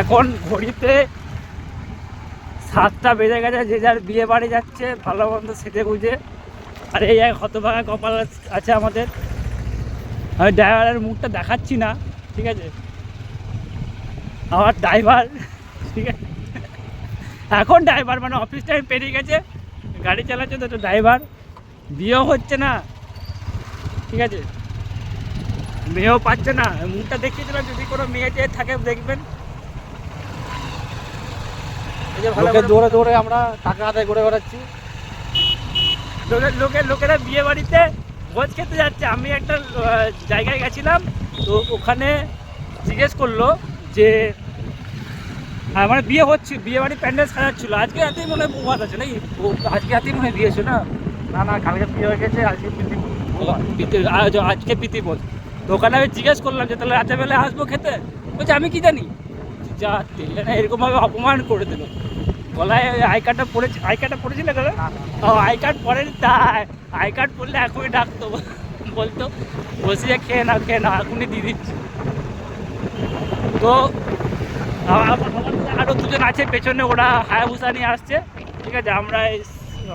এখন ঘড়িতে সাতটা বেজে গেছে, যে যার বিয়ে বাড়ি যাচ্ছে, ভালো মন্দ সেটে গুজে। আর এই এক হতভাগা কপাল আছে আমাদের। আমি ড্রাইভারের মুখটা দেখাচ্ছি না, ঠিক আছে? আমার ড্রাইভার, ঠিক আছে? এখন ড্রাইভার মানে অফিস টাইম পেরিয়ে গেছে। গাড়ি চালাচ্ছে তো ড্রাইভার। বিয়েও হচ্ছে না, ঠিক আছে? মেয়েও পাচ্ছে না। মুখটা দেখিয়েছিলাম যদি কোনো মেয়ে যে থাকে, দেখবেন। এই লোকে দৌড়ে দৌড়ে আমরা টাকা আদায় করে বেড়াচ্ছি। লোকের লোকের লোকেরা বিয়ে বাড়িতে ভোজ খেতে যাচ্ছে। আমি একটা জায়গায় গেছিলাম তো ওখানে জিজ্ঞেস করল যে মানে বিয়ে হচ্ছে বিয়ে বাড়ি প্যান্ডেল সাজাচ্ছিল। আজকে রাতেই মনে হয় বৌভাত আছে নাকি? ও আজকে রাতেই মনে হয় বিয়ে না? না না কালকে বিয়ে হয়ে গেছে আজকে প্রীতি আজকে প্রীতি বোধ তো ওখানে আমি জিজ্ঞেস করলাম যে তাহলে রাতের বেলায় আসব খেতে? বলছে আমি কি জানি? যা তেলে না এরকমভাবে অপমান করে দিল। গলায় আই কার্ডটা পড়েছি আই কার্ডটা পড়েছিল গেলে। ও আই কার্ড পড়েনি তাই। আই কার্ড পড়লে এখনই ডাকতো বলতো বসিয়ে খেয়ে না খেয়ে না এখনই দিয়ে দিচ্ছি। তো আরও দুজন আছে পেছনে ওরা হায়াবুসা নিয়ে আসছে। ঠিক আছে আমরা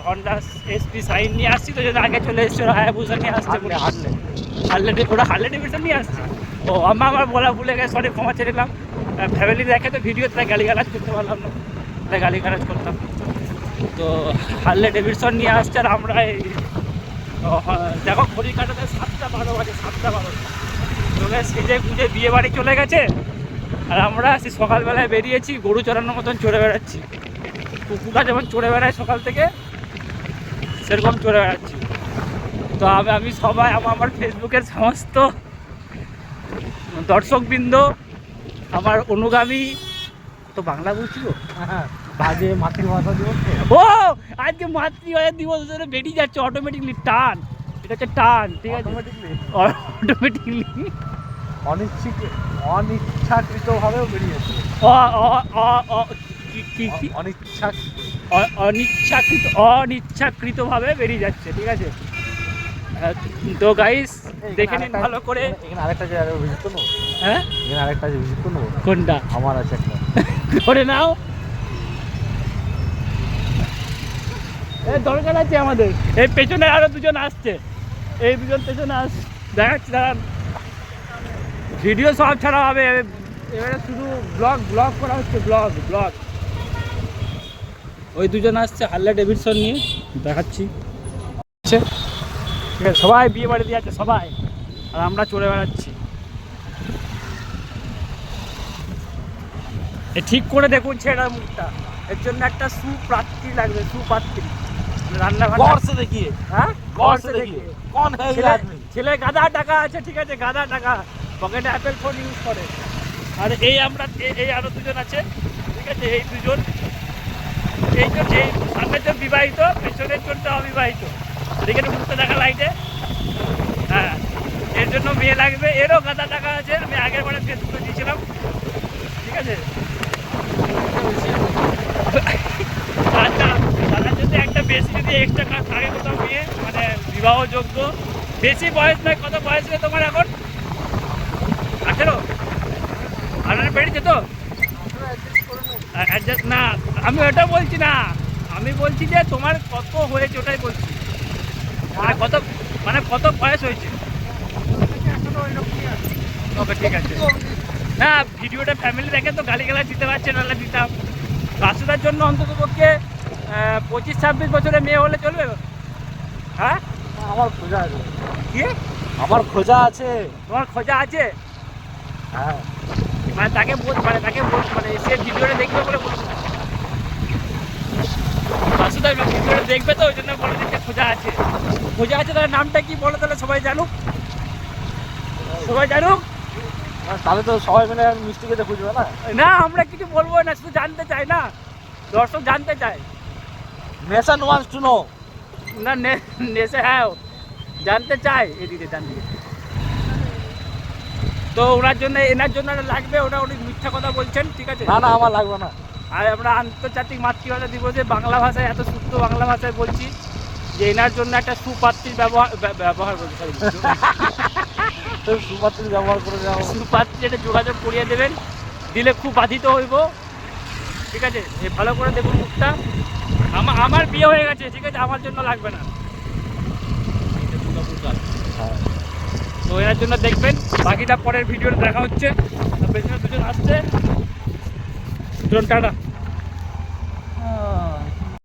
হন্ডা এসপি সাইন নিয়ে আসছি তো যদি আগে চলে এসছে হায়াবুসা নিয়ে আসছে হারলে হারলে। ওরা হারলে ডেভিডসন নিয়ে আসছে। ও আমার আমার বলা ভুলে গেছে সরি ক্ষমা চেয়ে নিলাম। ফ্যামিলি দেখে তো ভিডিও তাই গালি গালাজ করতে পারলাম না। গালি গালাজ করতাম। তো হারলে ডেভিডসন নিয়ে আসছে আর আমরা এই দেখো ঘড়ি কাটাতে সাতটা বারো বাজে, সাতটা বারো। তোকে সেজে গুজে বিয়ে বাড়ি চলে গেছে। আর আমরা সেই সকালবেলায় বেরিয়েছি, গরু চড়ানোর মতন চড়ে বেড়াচ্ছি। কুকুরটা যেমন চড়ে বেড়ায় সকাল থেকে, সেরকম চড়ে বেড়াচ্ছি। তো আমি আমি সবাই, আমার আমার ফেসবুকের সমস্ত দর্শকবৃন্দ, আমার অনুগামী তো বাংলা বলছি গো বাজে মাতৃভাষা দিবস ও আজকে মাতৃভাষা দিবস ধরে বেরিয়ে যাচ্ছে অটোমেটিকলি টান। এটা হচ্ছে টান ঠিক আছে? অটোমেটিকলি অনিচ্ছিক অনিচ্ছাকৃতভাবেও বেরিয়েছে কি কি কি? অনিচ্ছা অ- অনিচ্ছাকৃত অনিচ্ছাকৃতভাবে বেরিয়ে যাচ্ছে ঠিক আছে? তো গাইস দেখে নিন ভালো করে। এখানে আরেকটা জায়গায় ভিজিট করব? হ্যাঁ? এখানে আরেকটা ভিজিট করব? কোনটা? আমার আছে একটা। করে নাও। এ দরকার আছে আমাদের। এই পেছনে আরও দুজন আসছে। এই দুজন পেছনে আস দেখাচ্ছি দাঁড়ান। ভিডিও সব ছাড়া হবে। এবারে শুধু ব্লগ ব্লগ করা হচ্ছে ব্লগ ব্লগ ওই দুজন আসছে হার্লে ডেভিডসন নিয়ে। দেখাচ্ছি। আছে। সবাই বিয়ে বাড়িতে যাচ্ছে সবাই। আর আমরা চলে বেড়াচ্ছি। ঠিক করে দেখুন ছেড়ার মুখটা। এর জন্য একটা সুপাত্রী লাগবে সুপাত্রী মানে হ্যাঁ? ছেলে গাদা টাকা আছে ঠিক আছে গাদা টাকা। অ্যাপেল ফোন ইউজ করে। আর এই আমরা এই আরও দুজন আছে ঠিক আছে এই দুজন। এই বিবাহিত পেছনের জন্য অবিবাহিত। মুখটা দেখা লাইটে হ্যাঁ এর জন্য মেয়ে লাগবে, এরও গাদা টাকা আছে, আমি আগের বারে দিয়েছিলাম। ঠিক আছে? আচ্ছা একটা এক্সট্রা থাকে মানে বেশি বয়স নয়, কত বয়স তোমার এখন? বেড়েছে তো? অ্যাডজাস্ট না, আমি ওটা বলছি না। আমি বলছি যে তোমার কত হয়েছে ওটাই বলছি। মানে কত মানে কত বয়স হয়েছে? ওকে ঠিক আছে। না ভিডিওটা ফ্যামিলি দেখে তো গালি গালা দিতে পারছে নাহলে দিতাম। রাস্তার জন্য অন্তত পক্ষে পঁচিশ ছাব্বিশ বছরের মেয়ে হলে চলবে? হ্যাঁ? আমার খোঁজা আছে। কি? আমার খোঁজা আছে। তোমার খোঁজা আছে? হ্যাঁ। মানে তাকে বল মানে তাকে বল মানে সে ভিডিওটা দেখবে বলে ভিডিওটা দেখবে তো ওই জন্য বলে দিচ্ছে খোঁজা আছে। খোঁজা আছে তার নামটা কি বলো তাহলে সবাই জানুক। সবাই জানুক। তাহলে তো সবাই মিলে মিষ্টি খেতে খুঁজবে না? না আমরা কিছু বলব না শুধু জানতে চাই না। দর্শক জানতে চায়। নেশন ওয়ান্স টু নো না নেশে হ্যাঁ জানতে চাই এদিকে জানতে তো ওনার জন্য এনার জন্য লাগবে ওটা উনি মিথ্যা কথা বলছেন ঠিক আছে? না না আমার লাগবে না। আর আমরা আন্তর্জাতিক মাতৃভাষা দিবসে বাংলা ভাষায় এত শুদ্ধ বাংলা ভাষায় বলছি যে এনার জন্য একটা সুপাত্রীর ব্যবহার ব্যবহার বলছি sorry, সুপাত্রী ব্যবহার করে যাও সুপাত্রী এটা যোগাযোগ করিয়ে দেবেন দিলে খুব বাধিত হইব। ঠিক আছে? এ ভালো করে দেখুন মুখটা। আমার আমার বিয়ে হয়ে গেছে ঠিক আছে? আমার জন্য লাগবে না। হ্যাঁ। তো এর জন্য দেখবেন বাকিটা পরের ভিডিওতে দেখা হচ্ছে। পেছনে দুজন আসছে। मित्रांनो टाटा